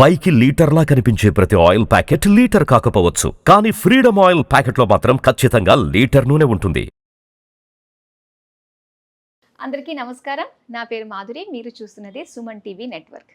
పైకి లీటర్లా కనిపించే ప్రతి ఆయిల్ ప్యాకెట్ లీటర్ కాకపోవచ్చు. కానీ ఫ్రీడమ్ ఆయిల్ ప్యాకెట్లో మాత్రం ఖచ్చితంగా లీటర్ నూనె ఉంటుంది. అందరికీ నమస్కారం. నా పేరు మాధురి. మీరు చూస్తున్నది సుమన్ టీవీ నెట్వర్క్.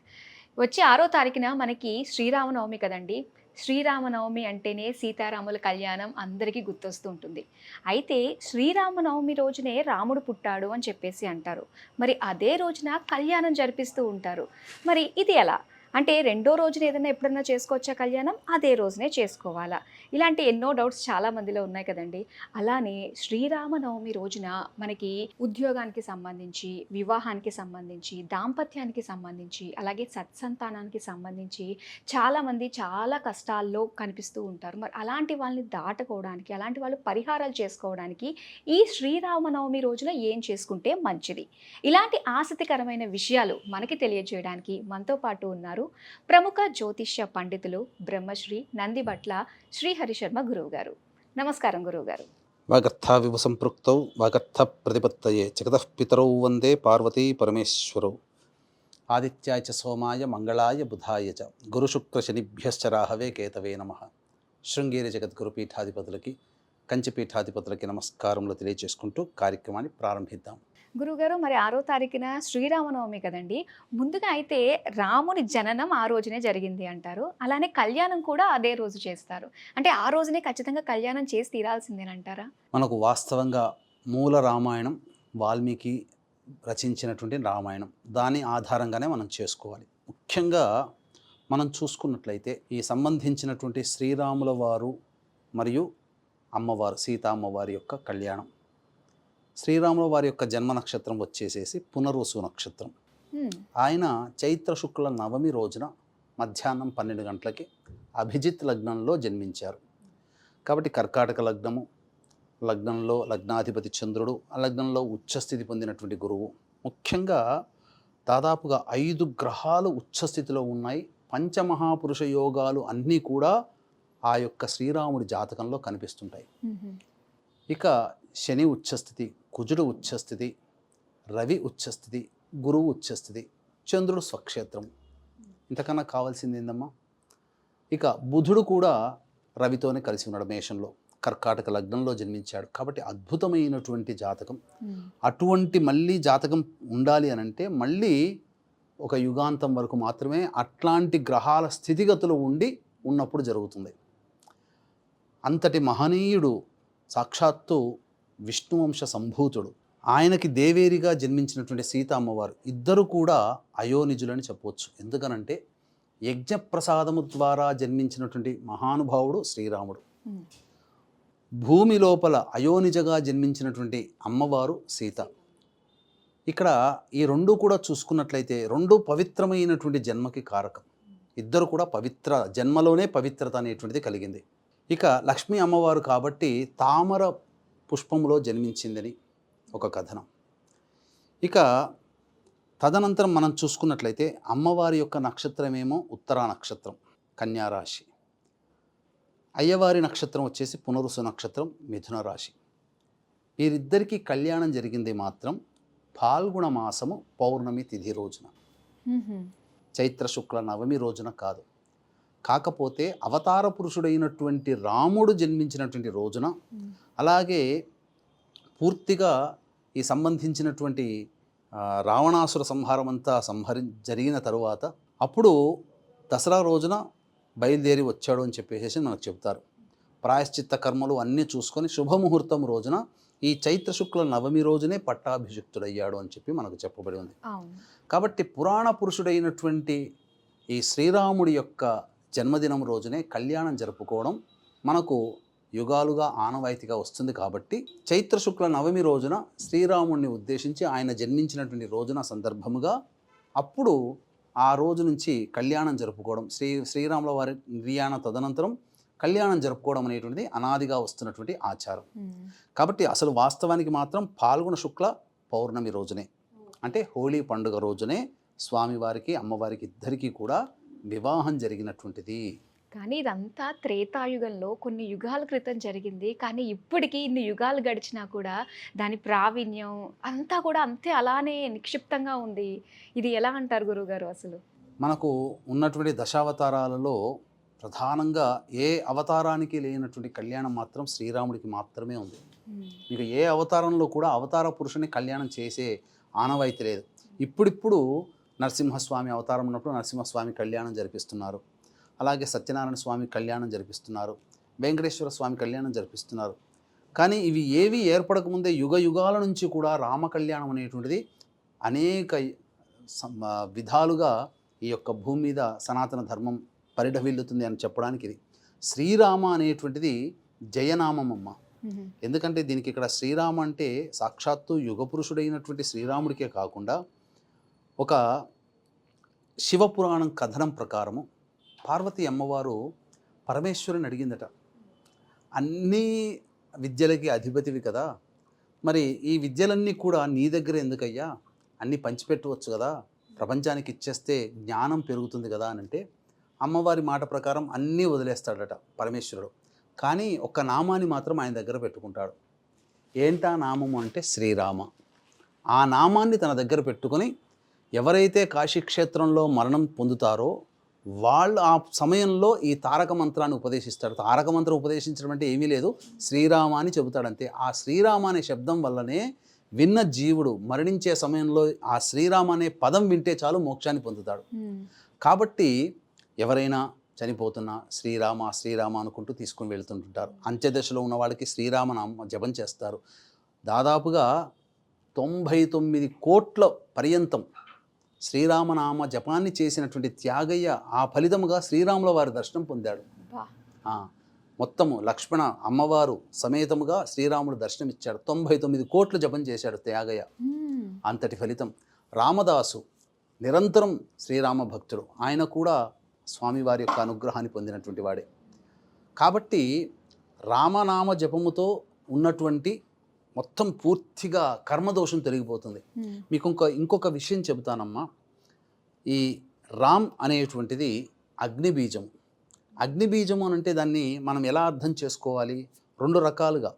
వచ్చే ఆరో తారీఖున మనకి శ్రీరామనవమి కదండి. శ్రీరామనవమి అంటేనే సీతారాముల కళ్యాణం అందరికీ గుర్తొస్తూ ఉంటుంది. అయితే శ్రీరామనవమి రోజునే రాముడు పుట్టాడు అని చెప్పేసి అంటారు. మరి అదే రోజున కళ్యాణం జరిపిస్తూ ఉంటారు. మరి ఇది ఎలా? అంటే రెండో రోజున ఏదైనా ఎప్పుడన్నా చేసుకోవచ్చా కళ్యాణం? అదే రోజునే చేసుకోవాలా. ఇలాంటి ఎన్నో డౌట్స్ చాలా మందిలో ఉన్నాయి కదండి. అలానే శ్రీరామనవమి రోజున మనకి ఉద్యోగానికి సంబంధించి వివాహానికి సంబంధించి దాంపత్యానికి సంబంధించి అలాగే సత్సంతానానికి సంబంధించి చాలామంది చాలా కష్టాల్లో కనిపిస్తూ ఉంటారు. మరి అలాంటి వాళ్ళని దాటుకోవడానికి అలాంటి వాళ్ళు పరిహారాలు చేసుకోవడానికి ఈ శ్రీరామనవమి రోజున ఏం చేసుకుంటే మంచిది? ఇలాంటి ఆసక్తికరమైన విషయాలు మనకి తెలియజేయడానికి మనతో పాటు ఉన్నారు ప్రముఖ జ్యోతిష్య పండితులు బ్రహ్మశ్రీ నందిబట్ల శ్రీహరిశర్మ గురువు గారు నమస్కారం గురువు గారు వాగర్థావివ సంపృక్తౌ వాగర్థ ప్రతిపత్తయే జగతఃపితరౌ వందే పార్వతీ పరమేశ్వరౌ. ఆదిత్యాయ చ సోమాయ మంగళాయ బుధాయ చ. గురుశుక్రశనిభ్యశ్చ రాహవే కేతవే నమ. శృంగేరి జగద్గురు పీఠాధిపతులకి కంచి పీఠాధిపతులకి నమస్కారములు తెలియజేసుకుంటూ కార్యక్రమాన్ని ప్రారంభిద్దాం. గురుగారు మరి ఆరో తారీఖున శ్రీరామనవమి కదండి. ముందుగా అయితే రాముని జననం ఆ రోజునే జరిగింది అంటారు. అలానే కళ్యాణం కూడా అదే రోజు చేస్తారు. అంటే ఆ రోజునే ఖచ్చితంగా కళ్యాణం చేసి తీరాల్సిందేనంటారా మనకు వాస్తవంగా మూల రామాయణం వాల్మీకి రచించినటువంటి రామాయణం. దాని ఆధారంగానే మనం చేసుకోవాలి. ముఖ్యంగా మనం చూసుకున్నట్లయితే ఈ సంబంధించినటువంటి శ్రీరాముల వారు మరియు అమ్మవారు సీతామ్మవారి యొక్క కళ్యాణం. శ్రీరాముల వారి యొక్క జన్మ నక్షత్రం వచ్చేసేసి పునర్వసు నక్షత్రం. ఆయన చైత్ర శుక్ల నవమి రోజున మధ్యాహ్నం పన్నెండు గంటలకి అభిజిత్ లగ్నంలో జన్మించారు. కాబట్టి కర్కాటక లగ్నము లగ్నంలో లగ్నాధిపతి చంద్రుడు ఆ లగ్నంలో ఉచ్చస్థితి పొందినటువంటి గురువు. ముఖ్యంగా దాదాపుగా ఐదు గ్రహాలు ఉచ్చస్థితిలో ఉన్నాయి. పంచమహాపురుష యోగాలు అన్నీ కూడా ఆ యొక్క శ్రీరాముడి జాతకంలో కనిపిస్తుంటాయి. ఇక శని ఉచ్చస్థితి కుజుడు ఉచ్చస్థితి రవి ఉచ్చస్థితి గురువు ఉచ్చస్థితి చంద్రుడు స్వక్షేత్రం. ఇంతకన్నా కావాల్సింది ఏందమ్మా? ఇక బుధుడు కూడా రవితోనే కలిసి ఉన్నాడు మేషంలో. కర్కాటక లగ్నంలో జన్మించాడు. కాబట్టి అద్భుతమైనటువంటి జాతకం. అటువంటి మళ్ళీ జాతకం ఉండాలి అని అంటే మళ్ళీ ఒక యుగాంతం వరకు మాత్రమే అట్లాంటి గ్రహాల స్థితిగతులు ఉండి ఉన్నప్పుడు జరుగుతుంది. అంతటి మహనీయుడు సాక్షాత్తు విష్ణువంశ సంభూతుడు. ఆయనకి దేవేరిగా జన్మించినటువంటి సీత అమ్మవారు ఇద్దరు కూడా అయోనిజులని చెప్పవచ్చు. ఎందుకనంటే యజ్ఞప్రసాదము ద్వారా జన్మించినటువంటి మహానుభావుడు శ్రీరాముడు. భూమి లోపల అయోనిజగా జన్మించినటువంటి అమ్మవారు సీత. ఇక్కడ ఈ రెండు కూడా చూసుకున్నట్లయితే రెండు పవిత్రమైనటువంటి జన్మకి కారకం. ఇద్దరు కూడా పవిత్ర జన్మలోనే పవిత్రత అనేటువంటిది కలిగింది. ఇక లక్ష్మీ అమ్మవారు కాబట్టి తామర పుష్పములో జన్మించిందని ఒక కథనం. ఇక తదనంతరం మనం చూసుకున్నట్లయితే అమ్మవారి యొక్క నక్షత్రమేమో ఉత్తరా నక్షత్రం కన్యారాశి అయ్యవారి నక్షత్రం వచ్చేసి పునరుసు నక్షత్రం మిథున రాశి. వీరిద్దరికీ కళ్యాణం జరిగింది మాత్రం పాల్గొన మాసము పౌర్ణమి తిథి రోజున. చైత్ర శుక్ల నవమి రోజున కాదు. కాకపోతే అవతార పురుషుడైనటువంటి రాముడు జన్మించినటువంటి రోజున. అలాగే పూర్తిగా ఈ సంబంధించినటువంటి రావణాసుర సంహారం అంతా సంహరి జరిగిన తరువాత అప్పుడు దసరా రోజున బయలుదేరి వచ్చాడు అని చెప్పేసి మనకు చెప్తారు ప్రాయశ్చిత్త కర్మలు అన్నీ చూసుకొని శుభముహూర్తం రోజున ఈ చైత్ర శుక్ల నవమి రోజునే పట్టాభిషిక్తుడయ్యాడు అని చెప్పి మనకు చెప్పబడి ఉంది. కాబట్టి పురాణ పురుషుడైనటువంటి ఈ శ్రీరాముడి యొక్క జన్మదినం రోజునే కళ్యాణం జరుపుకోవడం మనకు యుగాలుగా ఆనవాయితీగా వస్తుంది కాబట్టి చైత్ర శుక్ల నవమి రోజున శ్రీరాముడిని ఉద్దేశించి ఆయన జన్మించినటువంటి రోజున సందర్భముగా అప్పుడు ఆ రోజు నుంచి కళ్యాణం జరుపుకోవడం శ్రీ శ్రీరాముల వారి నిర్యాణ తదనంతరం కళ్యాణం జరుపుకోవడం అనేటువంటిది అనాదిగా వస్తున్నటువంటి ఆచారం. హ్మ్. కాబట్టి అసలు వాస్తవానికి మాత్రం పాల్గొన శుక్ల పౌర్ణమి రోజునే. అంటే హోళీ పండుగ రోజునే స్వామివారికి అమ్మవారికి ఇద్దరికీ కూడా వివాహం జరిగినటువంటిది. కానీ ఇదంతా త్రేతాయుగంలో కొన్ని యుగాల క్రితం జరిగింది. కానీ ఇప్పటికీ ఇన్ని యుగాలు గడిచినా కూడా దాని ప్రావీణ్యం అంతా కూడా అంతే అలానే నిక్షిప్తంగా ఉంది. ఇది ఎలా అంటారు గురువుగారు అసలు? మనకు ఉన్నటువంటి దశావతారాలలో ప్రధానంగా ఏ అవతారానికి లేనటువంటి కళ్యాణం మాత్రం శ్రీరాముడికి మాత్రమే ఉంది. మీకు ఏ అవతారంలో కూడా అవతార పురుషుని కళ్యాణం చేసే ఆనవాయితీ లేదు. ఇప్పుడిప్పుడు నరసింహస్వామి అవతారం ఉన్నప్పుడు నరసింహస్వామి కళ్యాణం జరిపిస్తున్నారు. అలాగే సత్యనారాయణ స్వామి కళ్యాణం జరిపిస్తున్నారు. వెంకటేశ్వర స్వామి కళ్యాణం జరిపిస్తున్నారు. కానీ ఇవి ఏవి ఏర్పడకముందే యుగ యుగాల నుంచి కూడా రామ కళ్యాణం అనేటువంటిది అనేక విధాలుగా ఈ యొక్క భూమి మీద సనాతన ధర్మం పరిఢవిల్లుతుంది అని చెప్పడానికి ఇది. శ్రీరామ అనేటువంటిది జయనామమమ్మ. ఎందుకంటే దీనికి ఇక్కడ శ్రీరామ అంటే సాక్షాత్తు యుగపురుషుడైనటువంటి శ్రీరాముడికే కాకుండా ఒక శివపురాణం కథనం ప్రకారము పార్వతి అమ్మవారు పరమేశ్వరుని అడిగిందట. అన్నీ విద్యలకి అధిపతివి కదా. మరి ఈ విద్యలన్నీ కూడా నీ దగ్గర ఎందుకయ్యా? అన్నీ పంచిపెట్టవచ్చు కదా. ప్రపంచానికి ఇచ్చేస్తే జ్ఞానం పెరుగుతుంది కదా అని అంటే అమ్మవారి మాట ప్రకారం అన్నీ వదిలేస్తాడట పరమేశ్వరుడు. కానీ ఒక్క నామాన్ని మాత్రం ఆయన దగ్గర పెట్టుకుంటాడు. ఏంటా నామము అంటే శ్రీరామ. ఆ నామాన్ని తన దగ్గర పెట్టుకొని ఎవరైతే కాశీక్షేత్రంలో మరణం పొందుతారో వాళ్ళు ఆ సమయంలో ఈ తారక మంత్రాన్ని ఉపదేశిస్తాడు తారక మంత్రం ఉపదేశించడం అంటే ఏమీ లేదు. శ్రీరామ అని చెబుతాడంతే. ఆ శ్రీరామ అనే శబ్దం వల్లనే విన్న జీవుడు మరణించే సమయంలో ఆ శ్రీరామ అనే పదం వింటే చాలు మోక్షాన్ని పొందుతాడు. కాబట్టి ఎవరైనా చనిపోతున్నా శ్రీరామ శ్రీరామ అనుకుంటూ తీసుకుని వెళ్తుంటుంటారు. అంత్యదశలో ఉన్న వాళ్ళకి శ్రీరామ నామ జపం చేస్తారు. దాదాపుగా తొంభై తొమ్మిది కోట్ల పర్యంతం శ్రీరామనామ జపాన్ని చేసినటువంటి త్యాగయ్య ఆ ఫలితముగా శ్రీరాముల వారి దర్శనం పొందాడు. మొత్తము లక్ష్మణ అమ్మవారు సమేతముగా శ్రీరాముడు దర్శనమిచ్చాడు. తొంభై తొమ్మిది కోట్లు జపం చేశాడు త్యాగయ్య. అంతటి ఫలితం. రామదాసు నిరంతరం శ్రీరామ భక్తుడు. ఆయన కూడా స్వామివారి యొక్క అనుగ్రహాన్ని పొందినటువంటి వాడే. కాబట్టి రామనామ జపముతో ఉన్నటువంటి మొత్తం పూర్తిగా కర్మదోషం తొలగిపోతుంది. మీకు ఇంకో ఇంకొక విషయం చెబుతానమ్మా. ఈ రామ్ అనేటువంటిది అగ్నిబీజం. అగ్నిబీజము అని అంటే దాన్ని మనం ఎలా అర్థం చేసుకోవాలి? రెండు రకాలుగా.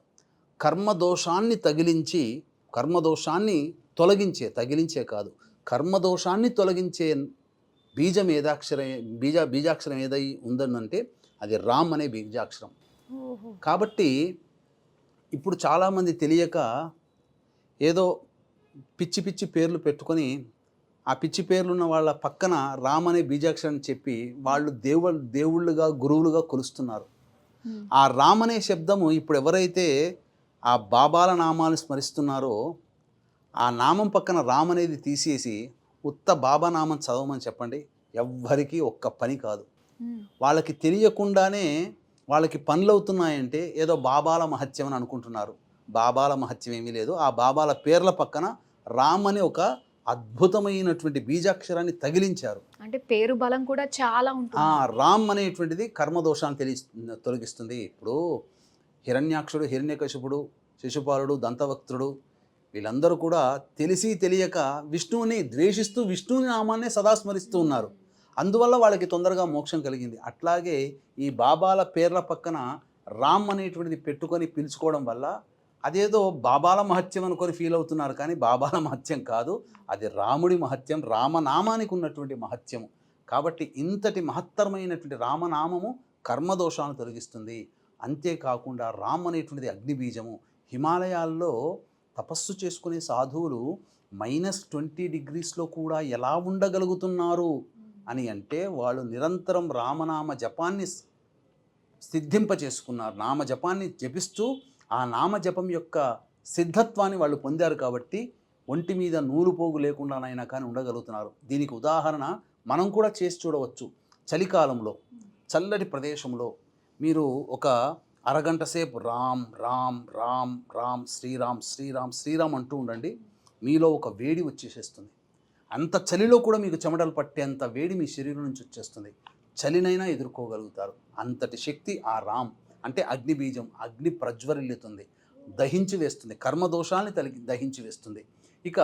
కర్మదోషాన్ని తగిలించి కర్మదోషాన్ని తొలగించే తగిలించే కాదు. కర్మదోషాన్ని తొలగించే బీజం ఏదాక్షరం బీజ బీజాక్షరం ఏదై ఉందనంటే అది రామ్ అనే బీజాక్షరం. కాబట్టి ఇప్పుడు చాలామంది తెలియక ఏదో పిచ్చి పిచ్చి పేర్లు పెట్టుకొని ఆ పిచ్చి పేర్లున్న వాళ్ళ పక్కన రామ్ అనే బీజాక్షరం చెప్పి వాళ్ళు దేవుళ్ళు దేవుళ్ళుగా గురువులుగా కొలుస్తున్నారు. ఆ రామ్ అనే శబ్దము ఇప్పుడు ఎవరైతే ఆ బాబాల నామాలు స్మరిస్తున్నారో ఆ నామం పక్కన రామ్ అనేది తీసేసి ఉత్త బాబా నామం చదవమని చెప్పండి. ఎవ్వరికీ ఒక్క పని కాదు. వాళ్ళకి తెలియకుండానే వాళ్ళకి పనులు అవుతున్నాయంటే ఏదో బాబాల మహత్యం అని అనుకుంటున్నారు. బాబాల మహత్యం ఏమీ లేదు. ఆ బాబాల పేర్ల పక్కన రామ్ అని ఒక అద్భుతమైనటువంటి బీజాక్షరాన్ని తగిలించారు. అంటే పేరు బలం కూడా చాలా ఆ ఉంటుంది రామ్ అనేటువంటిది కర్మదోషాన్ని తెలి తొలగిస్తుంది. ఇప్పుడు హిరణ్యాక్షుడు హిరణ్యకశిపుడు శిశుపాలుడు దంతవక్తుడు వీళ్ళందరూ కూడా తెలిసి తెలియక విష్ణువుని ద్వేషిస్తూ విష్ణువుని నామాన్నే సదా స్మరిస్తూ ఉన్నారు. అందువల్ల వాళ్ళకి తొందరగా మోక్షం కలిగింది. అట్లాగే ఈ బాబాల పేర్ల పక్కన రామ్ అనేటువంటిది పెట్టుకొని పిలుచుకోవడం వల్ల అదేదో బాబాల మహత్యం అనుకొని ఫీల్ అవుతున్నారు. కానీ బాబాల మహత్యం కాదు. అది రాముడి మహత్యం రామనామానికి ఉన్నటువంటి మహత్యము. కాబట్టి ఇంతటి మహత్తరమైనటువంటి రామనామము కర్మదోషాలను తొలగిస్తుంది. అంతేకాకుండా రామ్ అనేటువంటిది అగ్నిబీజము. హిమాలయాల్లో తపస్సు చేసుకునే సాధువులు మైనస్ ట్వంటీ డిగ్రీస్లో కూడా ఎలా ఉండగలుగుతున్నారు? అని అంటే వాళ్ళు నిరంతరం రామనామ జపాన్ని సిద్ధింప చేసుకున్నారు నామ జపాన్ని జపిస్తూ ఆ నామ జపం యొక్క సిద్ధత్వాన్ని వాళ్ళు పొందారు కాబట్టి ఒంటి మీద నూలు పోగు లేకుండానైనా కానీ ఉండగలుగుతున్నారు. దీనికి ఉదాహరణ మనం కూడా చేసి చూడవచ్చు. చలికాలంలో చల్లటి ప్రదేశంలో మీరు ఒక అరగంట సేపు రామ్ రామ్ రామ్ రామ్ శ్రీరామ్ శ్రీరామ్ శ్రీరామ్ అంటూ ఉండండి. మీలో ఒక వేడి వచ్చేసేస్తుంది. అంత చలిలో కూడా మీకు చెమటలు పట్టేంత వేడి మీ శరీరం నుంచి వచ్చేస్తుంది. చలినైనా ఎదుర్కోగలుగుతారు. అంతటి శక్తి ఆ రామ్. అంటే అగ్ని బీజం అగ్ని ప్రజ్వరిల్లుతుంది. దహించి వేస్తుంది. కర్మదోషాన్ని తలిగి దహించి వేస్తుంది. ఇక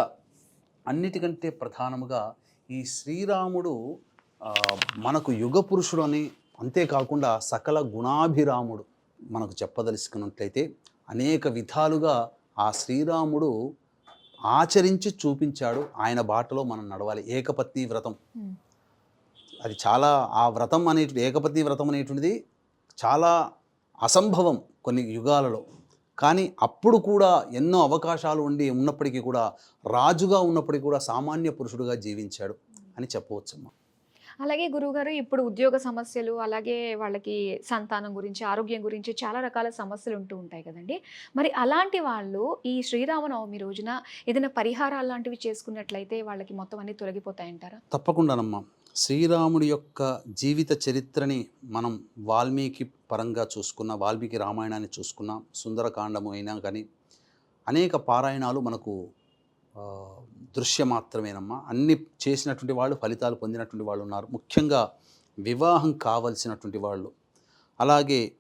అన్నిటికంటే ప్రధానముగా ఈ శ్రీరాముడు మనకు యుగ పురుషుడు అని అంతేకాకుండా సకల గుణాభిరాముడు మనకు చెప్పదలుచుకున్నట్లయితే అనేక విధాలుగా ఆ శ్రీరాముడు ఆచరించి చూపించాడు. ఆయన బాటలో మనం నడవాలి. ఏకపత్ని వ్రతం. అది చాలా ఆ వ్రతం అనేటువంటి ఏకపతి వ్రతం అనేటువంటిది చాలా అసంభవం కొన్ని యుగాలలో. కానీ అప్పుడు కూడా ఎన్నో అవకాశాలు ఉండి ఉన్నప్పటికీ కూడా రాజుగా ఉన్నప్పటికీ కూడా సామాన్య పురుషుడుగా జీవించాడు అని చెప్పవచ్చమ్మా. అలాగే గురువుగారు ఇప్పుడు ఉద్యోగ సమస్యలు అలాగే వాళ్ళకి సంతానం గురించి ఆరోగ్యం గురించి చాలా రకాల సమస్యలు ఉంటూ ఉంటాయి కదండి. మరి అలాంటి వాళ్ళు ఈ శ్రీరామనవమి రోజున ఏదైనా పరిహారాలు లాంటివి చేసుకున్నట్లయితే వాళ్ళకి మొత్తం అన్ని తొలగిపోతాయంటారా తప్పకుండానమ్మా. శ్రీరాముడి యొక్క జీవిత చరిత్రని మనం వాల్మీకి పరంగా చూసుకున్న వాల్మీకి రామాయణాన్ని చూసుకున్న సుందరకాండము అయినా కానీ అనేక పారాయణాలు మనకు ఆ, దృశ్యమాత్రమేనమ్మా అన్ని చేసినటువంటి వాళ్ళు ఫలితాలు పొందినటువంటి వాళ్ళు ఉన్నారు. ముఖ్యంగా వివాహం కావలసినటువంటి వాళ్ళు. అలాగే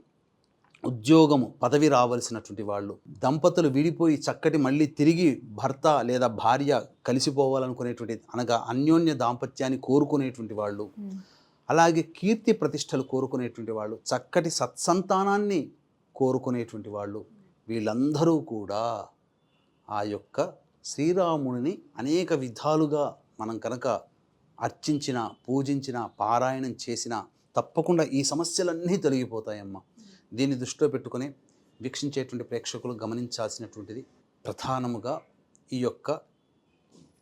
ఉద్యోగము పదవి రావాల్సినటువంటి వాళ్ళు. దంపతులు విడిపోయి చక్కటి మళ్ళీ తిరిగి భర్త లేదా భార్య కలిసిపోవాలనుకునేటువంటి అనగా అన్యోన్య దాంపత్యాన్ని కోరుకునేటువంటి వాళ్ళు. అలాగే కీర్తి ప్రతిష్టలు కోరుకునేటువంటి వాళ్ళు. చక్కటి సత్సంతానాన్ని కోరుకునేటువంటి వాళ్ళు. వీళ్ళందరూ కూడా ఆ యొక్క శ్రీరాముడిని అనేక విధాలుగా మనం కనుక అర్చించిన పూజించిన పారాయణం చేసిన తప్పకుండా ఈ సమస్యలన్నీ తొలగిపోతాయమ్మా. దీన్ని దృష్టిలో పెట్టుకొని వీక్షించేటువంటి ప్రేక్షకులు గమనించాల్సినటువంటిది ప్రధానముగా ఈ యొక్క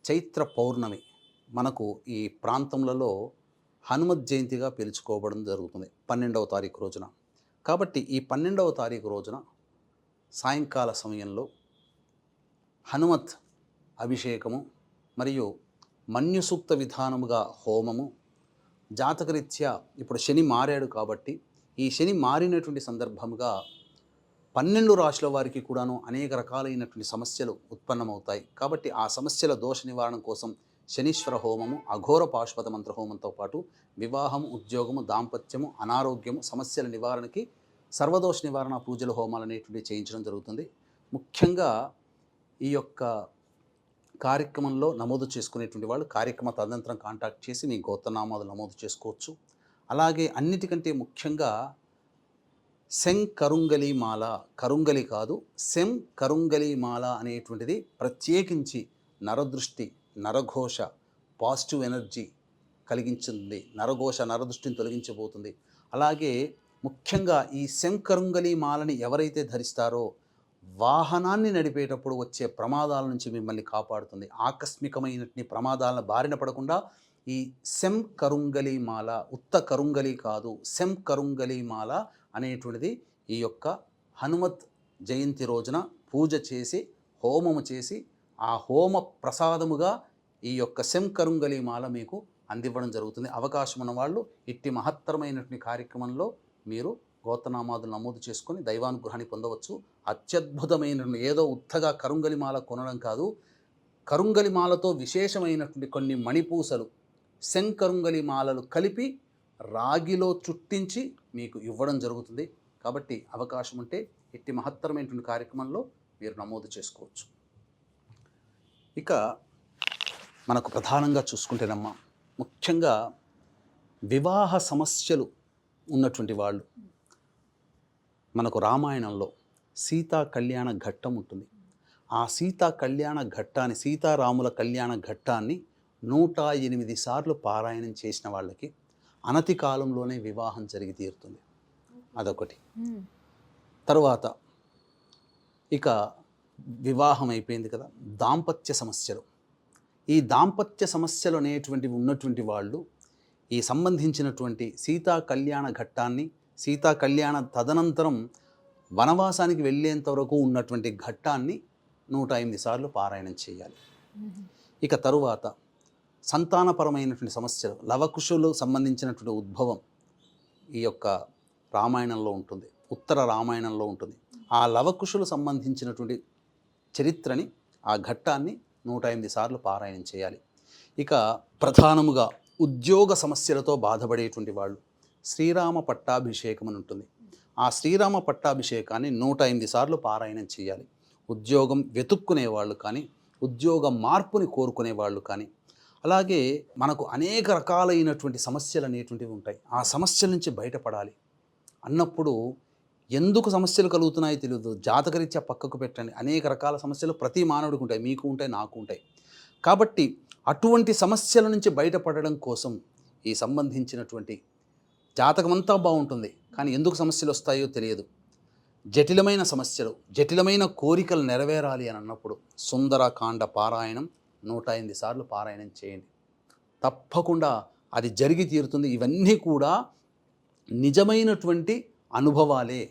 చైత్ర పౌర్ణమి మనకు ఈ ప్రాంతములలో హనుమత్ జయంతిగా పిలుచుకోవడం జరుగుతుంది పన్నెండవ తారీఖు రోజున. కాబట్టి ఈ పన్నెండవ తారీఖు రోజున సాయంకాల సమయంలో హనుమత్ అభిషేకము మరియు మన్యుసూక్త విధానముగా హోమము జాతకరీత్యా ఇప్పుడు శని మారాడు కాబట్టి ఈ శని మారినటువంటి సందర్భముగా పన్నెండు రాశుల వారికి కూడాను అనేక రకాలైనటువంటి సమస్యలు ఉత్పన్నమవుతాయి. కాబట్టి ఆ సమస్యల దోష నివారణ కోసం శనీశ్వర హోమము అఘోర పాశ్వత మంత్ర హోమంతో పాటు వివాహం ఉద్యోగము దాంపత్యము అనారోగ్యము సమస్యల నివారణకి సర్వదోష నివారణ పూజల హోమాలు అనేటువంటివి చేయించడం జరుగుతుంది. ముఖ్యంగా ఈ యొక్క కార్యక్రమంలో నమోదు చేసుకునేటువంటి వాళ్ళు కార్యక్రమ తదనంతరం కాంటాక్ట్ చేసి మీ గోత్రనామాలు నమోదు చేసుకోవచ్చు. అలాగే అన్నిటికంటే ముఖ్యంగా సెం కరుంగలి మాల కరుంగలి కాదు సెం కరుంగలి మాల అనేటువంటిది ప్రత్యేకించి నరదృష్టి నరఘోష పాజిటివ్ ఎనర్జీ కలిగించింది. నరఘోష నరదృష్టిని తొలగించబోతుంది. అలాగే ముఖ్యంగా ఈ శంకరుంగలి మాలని ఎవరైతే ధరిస్తారో వాహనాన్ని నడిపేటప్పుడు వచ్చే ప్రమాదాల నుంచి మిమ్మల్ని కాపాడుతుంది. ఆకస్మికమైనటువంటి ప్రమాదాలను బారిన పడకుండా ఈ సెం కరుంగలి మాల ఉత్త కరుంగలి కాదు సెం కరుంగలి మాల అనేటువంటిది ఈ యొక్క హనుమత్ జయంతి రోజున పూజ చేసి హోమము చేసి ఆ హోమ ప్రసాదముగా ఈ యొక్క సెం కరుంగలి మాల మీకు అందివ్వడం జరుగుతుంది. అవకాశం ఉన్నవాళ్ళు ఇట్టి మహత్తరమైనటువంటి కార్యక్రమంలో మీరు గోతనామాదులు నమోదు చేసుకొని దైవానుగ్రహాన్ని పొందవచ్చు. అత్యద్భుతమైన ఏదో ఉత్తగా కరుంగలిమాల కొనడం కాదు. కరుంగలిమాలతో విశేషమైనటువంటి కొన్ని మణిపూసలు శంకరుంగలి మాలలు కలిపి రాగిలో చుట్టించి మీకు ఇవ్వడం జరుగుతుంది. కాబట్టి అవకాశం ఉంటే ఇట్టి మహత్తరమైనటువంటి కార్యక్రమంలో మీరు నమోదు చేసుకోవచ్చు. ఇక మనకు ప్రధానంగా చూసుకుంటేనమ్మా ముఖ్యంగా వివాహ సమస్యలు ఉన్నటువంటి వాళ్ళు మనకు రామాయణంలో సీతా కళ్యాణ ఘట్టం ఉంటుంది. ఆ సీతా కళ్యాణ ఘట్టాన్ని సీతారాముల కళ్యాణ ఘట్టాన్ని నూట ఎనిమిది సార్లు పారాయణం చేసిన వాళ్ళకి అనతి కాలంలోనే వివాహం జరిగి తీరుతుంది. అదొకటి. తరువాత ఇక వివాహం అయిపోయింది కదా. దాంపత్య సమస్యలు. ఈ దాంపత్య సమస్యలు అనేటువంటివి ఉన్నటువంటి వాళ్ళు ఈ సంబంధించినటువంటి సీతా కళ్యాణ ఘట్టాన్ని సీతా కళ్యాణ తదనంతరం వనవాసానికి వెళ్ళేంత వరకు ఉన్నటువంటి ఘట్టాన్ని నూట ఎనిమిది సార్లు పారాయణం చేయాలి. ఇక తరువాత సంతానపరమైనటువంటి సమస్యలు లవకుశులు సంబంధించినటువంటి ఉద్భవం ఈ యొక్క రామాయణంలో ఉంటుంది ఉత్తర రామాయణంలో ఉంటుంది. ఆ లవకుశులు సంబంధించినటువంటి చరిత్రని ఆ ఘట్టాన్ని నూట ఎనిమిది సార్లు పారాయణం చేయాలి. ఇక ప్రధానముగా ఉద్యోగ సమస్యలతో బాధపడేటువంటి వాళ్ళు శ్రీరామ పట్టాభిషేకం అని ఉంటుంది. ఆ శ్రీరామ పట్టాభిషేకాన్ని నూట ఎనిమిది సార్లు పారాయణం చేయాలి. ఉద్యోగం వెతుక్కునే వాళ్ళు కానీ ఉద్యోగ మార్పుని కోరుకునే వాళ్ళు కానీ అలాగే మనకు అనేక రకాలైనటువంటి సమస్యలు అనేటువంటివి ఉంటాయి. ఆ సమస్యల నుంచి బయటపడాలి. అన్నప్పుడు ఎందుకు సమస్యలు కలుగుతున్నాయో తెలియదు జాతకరీత్యా పక్కకు పెట్టండి. అనేక రకాల సమస్యలు ప్రతి మానవుడికి ఉంటాయి. మీకు ఉంటాయి నాకు ఉంటాయి. కాబట్టి అటువంటి సమస్యల నుంచి బయటపడడం కోసం ఈ సంబంధించినటువంటి జాతకమంతా బాగుంటుంది కానీ ఎందుకు సమస్యలు వస్తాయో తెలియదు. జటిలమైన సమస్యలు జటిలమైన కోరికలు నెరవేరాలి అని అన్నప్పుడు సుందరకాండ పారాయణం నూట ఎనిమిది సార్లు పారాయణం చేయండి. తప్పకుండా అది జరిగి తీరుతుంది. ఇవన్నీ కూడా నిజమైనటువంటి అనుభవాలే.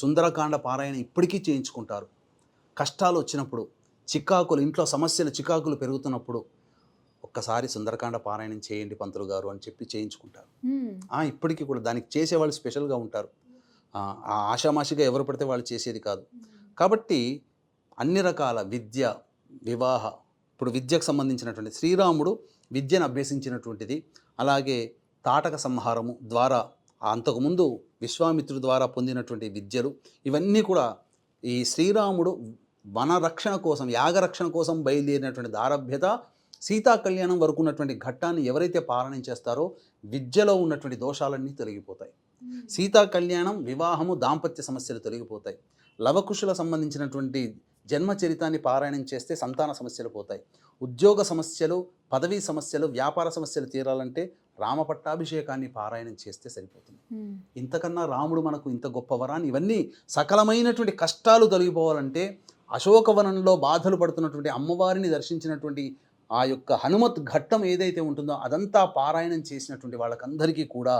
సుందరకాండ పారాయణ ఇప్పటికీ చేయించుకుంటారు. కష్టాలు వచ్చినప్పుడు చికాకులు ఇంట్లో సమస్యలు చికాకులు పెరుగుతున్నప్పుడు ఒక్కసారి సుందరకాండ పారాయణం చేయండి పంతులు గారు అని చెప్పి చేయించుకుంటారు. ఇప్పటికీ కూడా దానికి చేసేవాళ్ళు స్పెషల్గా ఉంటారు. ఆ, ఆ ఆషామాషిగా ఎవరు పడితే వాళ్ళు చేసేది కాదు. కాబట్టి అన్ని రకాల విద్య వివాహ ఇప్పుడు విద్యకు సంబంధించినటువంటి శ్రీరాముడు విద్యను అభ్యసించినటువంటిది అలాగే తాటక సంహారము ద్వారా అంతకుముందు విశ్వామిత్రుడి ద్వారా పొందినటువంటి విద్యలు ఇవన్నీ కూడా ఈ శ్రీరాముడు వనరక్షణ కోసం యాగరక్షణ కోసం బయలుదేరినటువంటి దారభ్యత సీతా కళ్యాణం వరకు ఉన్నటువంటి ఘట్టాన్ని ఎవరైతే పాలన చేస్తారో విద్యలో ఉన్నటువంటి దోషాలన్నీ తొలగిపోతాయి. సీతా కళ్యాణం వివాహము దాంపత్య సమస్యలు తొలగిపోతాయి. లవకుశుల సంబంధించినటువంటి జన్మ చరితాన్ని పారాయణం చేస్తే సంతాన సమస్యలు పోతాయి. ఉద్యోగ సమస్యలు పదవీ సమస్యలు వ్యాపార సమస్యలు తీరాలంటే రామ పట్టాభిషేకాన్ని పారాయణం చేస్తే సరిపోతుంది. ఇంతకన్నా రాముడు మనకు ఇంత గొప్ప వరాన్ని ఇవన్నీ సకలమైనటువంటి కష్టాలు తొలగిపోవాలంటే అశోకవనంలో బాధలు పడుతున్నటువంటి అమ్మవారిని దర్శించినటువంటి ఆ యొక్క హనుమత్ ఘట్టం ఏదైతే ఉంటుందో అదంతా పారాయణం చేసినటువంటి వాళ్ళకందరికీ కూడా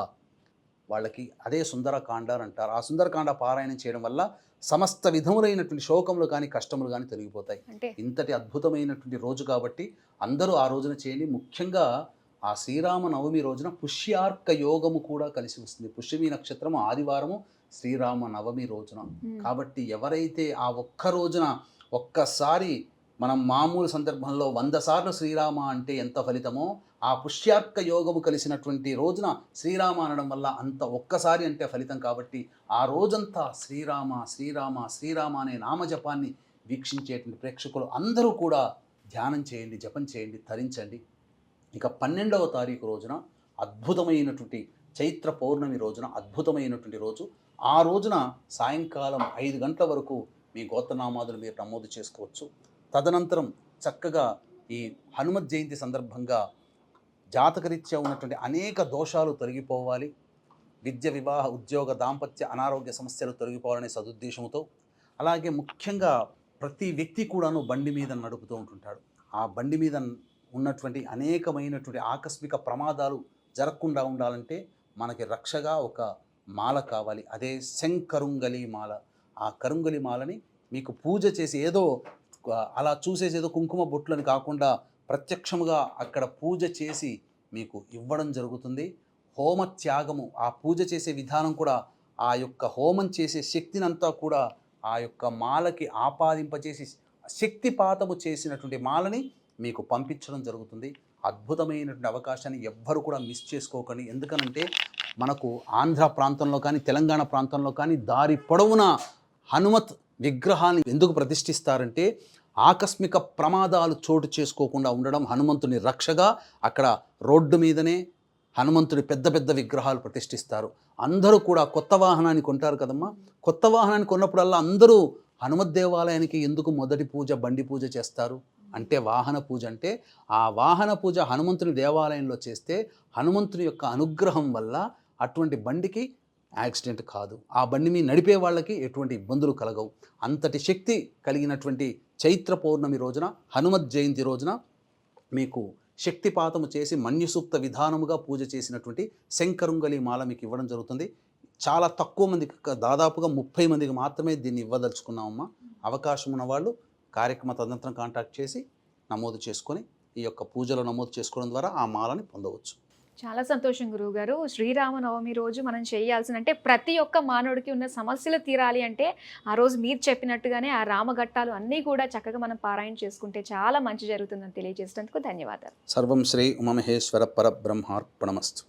వాళ్ళకి అదే సుందరకాండ అంటారు. ఆ సుందరకాండ పారాయణం చేయడం వల్ల సమస్త విధములైనటువంటి శోకములు కానీ కష్టములు కానీ తొలగిపోతాయి. ఇంతటి అద్భుతమైనటువంటి రోజు కాబట్టి అందరూ ఆ రోజున చేయండి. ముఖ్యంగా ఆ శ్రీరామ నవమి రోజున పుష్యార్క యోగము కూడా కలిసి వస్తుంది. పుష్యమి నక్షత్రము ఆదివారము శ్రీరామ నవమి రోజున. కాబట్టి ఎవరైతే ఆ ఒక్క రోజున ఒక్కసారి మనం మామూలు సందర్భంలో వంద సార్లు శ్రీరామ అంటే ఎంత ఫలితమో ఆ పుష్యార్క యోగము కలిసినటువంటి రోజున శ్రీరామ అనడం వల్ల అంత ఒక్కసారి అంటే ఫలితం కాబట్టి ఆ రోజంతా శ్రీరామ శ్రీరామ శ్రీరామ అనే నామజపాన్ని వీక్షించేటువంటి ప్రేక్షకులు అందరూ కూడా ధ్యానం చేయండి జపం చేయండి ధరించండి ఇక పన్నెండవ తారీఖు రోజున అద్భుతమైనటువంటి చైత్ర పౌర్ణమి రోజున అద్భుతమైనటువంటి రోజు. ఆ రోజున సాయంకాలం ఐదు గంటల వరకు మీ గోత్రనామాదులు మీరు నమోదు చేసుకోవచ్చు. తదనంతరం చక్కగా ఈ హనుమత్ జయంతి సందర్భంగా జాతకరీత్యా ఉన్నటువంటి అనేక దోషాలు తొలగిపోవాలి. విద్య వివాహ ఉద్యోగ దాంపత్య అనారోగ్య సమస్యలు తొలగిపోవాలనే సదుద్దేశంతో అలాగే ముఖ్యంగా ప్రతి వ్యక్తి కూడాను బండి మీద నడుపుతూ ఉంటుంటాడు. ఆ బండి మీద ఉన్నటువంటి అనేకమైనటువంటి ఆకస్మిక ప్రమాదాలు జరగకుండా ఉండాలంటే మనకి రక్షగా ఒక మాల కావాలి. అదే శంకరుంగలి మాల. ఆ కరుంగలి మాలని మీకు పూజ చేసి ఏదో అలా చూసేసేదో ఏదో కుంకుమ బొట్లని కాకుండా ప్రత్యక్షముగా అక్కడ పూజ చేసి మీకు ఇవ్వడం జరుగుతుంది. హోమ త్యాగము ఆ పూజ చేసే విధానం కూడా ఆ యొక్క హోమం చేసే శక్తినంతా కూడా ఆ యొక్క మాలకి ఆపాదింపచేసి శక్తిపాతము చేసినటువంటి మాలని మీకు పంపించడం జరుగుతుంది. అద్భుతమైనటువంటి అవకాశాన్ని ఎవ్వరు కూడా మిస్ చేసుకోకండి. ఎందుకనంటే మనకు ఆంధ్ర ప్రాంతంలో కానీ తెలంగాణ ప్రాంతంలో కానీ దారి పొడవునా హనుమత్ విగ్రహాన్ని ఎందుకు ప్రతిష్ఠిస్తారంటే ఆకస్మిక ప్రమాదాలు చోటు చేసుకోకుండా ఉండడం హనుమంతుని రక్షగా అక్కడ రోడ్డు మీదనే హనుమంతుడి పెద్ద పెద్ద విగ్రహాలు ప్రతిష్ఠిస్తారు. అందరూ కూడా కొత్త వాహనాన్ని కొంటారు కదమ్మా. కొత్త వాహనాన్ని కొన్నప్పుడల్లా అందరూ హనుమత్ దేవాలయానికి ఎందుకు మొదటి పూజ బండి పూజ చేస్తారు? అంటే వాహన పూజ అంటే ఆ వాహన పూజ హనుమంతుని దేవాలయంలో చేస్తే హనుమంతుని యొక్క అనుగ్రహం వల్ల అటువంటి బండికి యాక్సిడెంట్ కాదు. ఆ బండి మీద నడిపే వాళ్ళకి ఎటువంటి ఇబ్బందులు కలగవు. అంతటి శక్తి కలిగినటువంటి చైత్ర పౌర్ణమి రోజున హనుమత్ జయంతి రోజున మీకు శక్తిపాతము చేసి మన్యుసూక్త విధానముగా పూజ చేసినటువంటి శంకరుంగలి మాల మీకు ఇవ్వడం జరుగుతుంది. చాలా తక్కువ మందికి దాదాపుగా ముప్పై మందికి మాత్రమే దీన్ని ఇవ్వదలుచుకున్నామమ్మా. అవకాశం ఉన్న వాళ్ళు కార్యక్రమ తదనంతరం కాంటాక్ట్ చేసి నమోదు చేసుకొని ఈ యొక్క పూజలో నమోదు చేసుకోవడం ద్వారా ఆ మాలని పొందవచ్చు. చాలా సంతోషం గురువు గారు శ్రీరామనవమి రోజు మనం చేయాల్సిన అంటే ప్రతి ఒక్క మానవుడికి ఉన్న సమస్యలు తీరాలి అంటే ఆ రోజు మీరు చెప్పినట్టుగానే ఆ రామఘట్టాలు అన్నీ కూడా చక్కగా మనం పారాయణ చేసుకుంటే చాలా మంచి జరుగుతుందని తెలియజేసినందుకు ధన్యవాదాలు. సర్వం శ్రీ ఉమమహేశ్వర పరబ్రహ్మార్పణమస్తు.